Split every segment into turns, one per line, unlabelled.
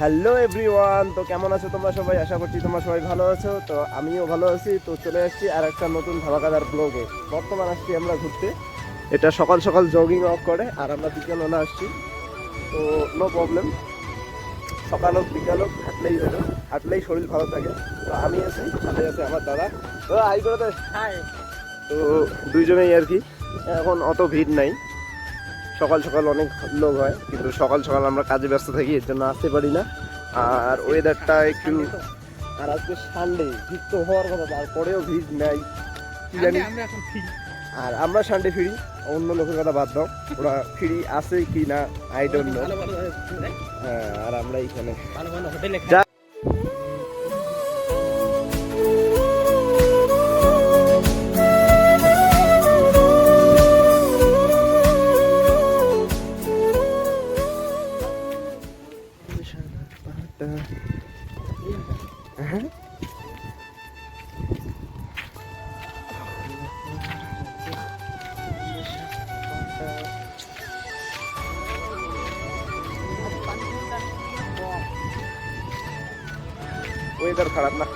Hello everyone তো কেমন আছো তোমরা সবাই? আশা করছি তোমরা সবাই ভালো আছো। তো আমিও ভালো আছি। তো চলে আসছি আর একটা নতুন ধামাকাদার ব্লগে বর্তমান আসছি আমরা ঘুরতে। এটা সকাল সকাল জগিং অফ করে আর আমরা বিকেলবেলা আসছি। তো নো প্রবলেম সকাল হোক বিকাল হোক হাঁটলেই হলো। হাঁটলেই শরীর ভালো থাকে। তো আমি আছি সাথে আছে আমার দাদা। তো আই করে দে তো দুইজনেই আর কি। এখন অত ভিড় নাই। সকাল সকাল অনেক লোক হয় কিন্তু সকাল সকাল আমরা কাজে ব্যস্ত থাকি এর জন্য আসতে পারি না। আর ওয়েদারটা একটু আর আজকে সানডে ভিড় তো হওয়ার কথা তারপরেও ভিড় নাই। কি জানি?
এখন
আর আমরা সানডে ফিরি অন্য লোকের কথা বাদ দাও। ওরা ফিরি আছে কি না আই ডোন্ট নো
ভালো
আর আমরা এইখানে
ভালো ভালো হোটেলে
যা- হ্যাঁ ওয়েদার খারাপ না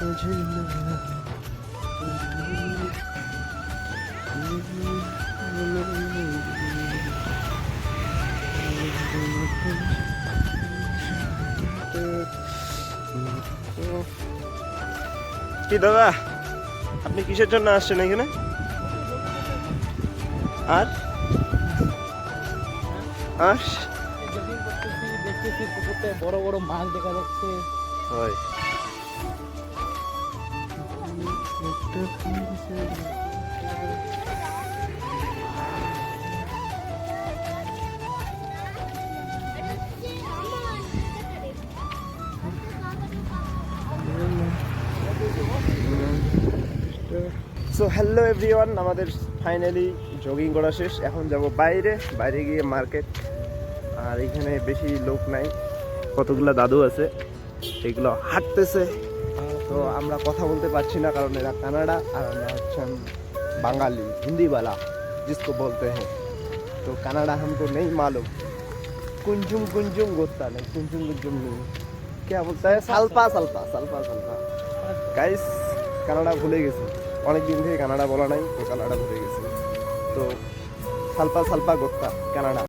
কি। দাদা? আপনি কিসের জন্য আসছেন এখানে? আর? আর?
বড় বড় মাছ দেখা যাচ্ছে।
হয়। সো হ্যালো এভরিওয়ান আমাদের ফাইনালি জগিং করা শেষ। এখন যাব বাইরে। বাইরে গিয়ে মার্কেট আর এখানে বেশি লোক নাই। কতগুলো দাদু আছে? এগুলো হাঁটতেছে। তো আমরা কথা বলতে পারছি না কারণ এরা কানাডা আর আমরা হচ্ছেন বাঙালি হিন্দিওয়ালা जिसको बोलते हैं तो कनाडा हमको नहीं मालूम कुंजुम कुंजुम गोता नहीं कुंजुम कुंजुम नहीं क्या बोलता है salpa salpa salpa salpa guys Canada ভুলে গেছি অনেক দিন থেকে কানাডা বলা নাই তো কানাডা ভুলে গেছি তো সালপা সালপা গোত্তা কানাডা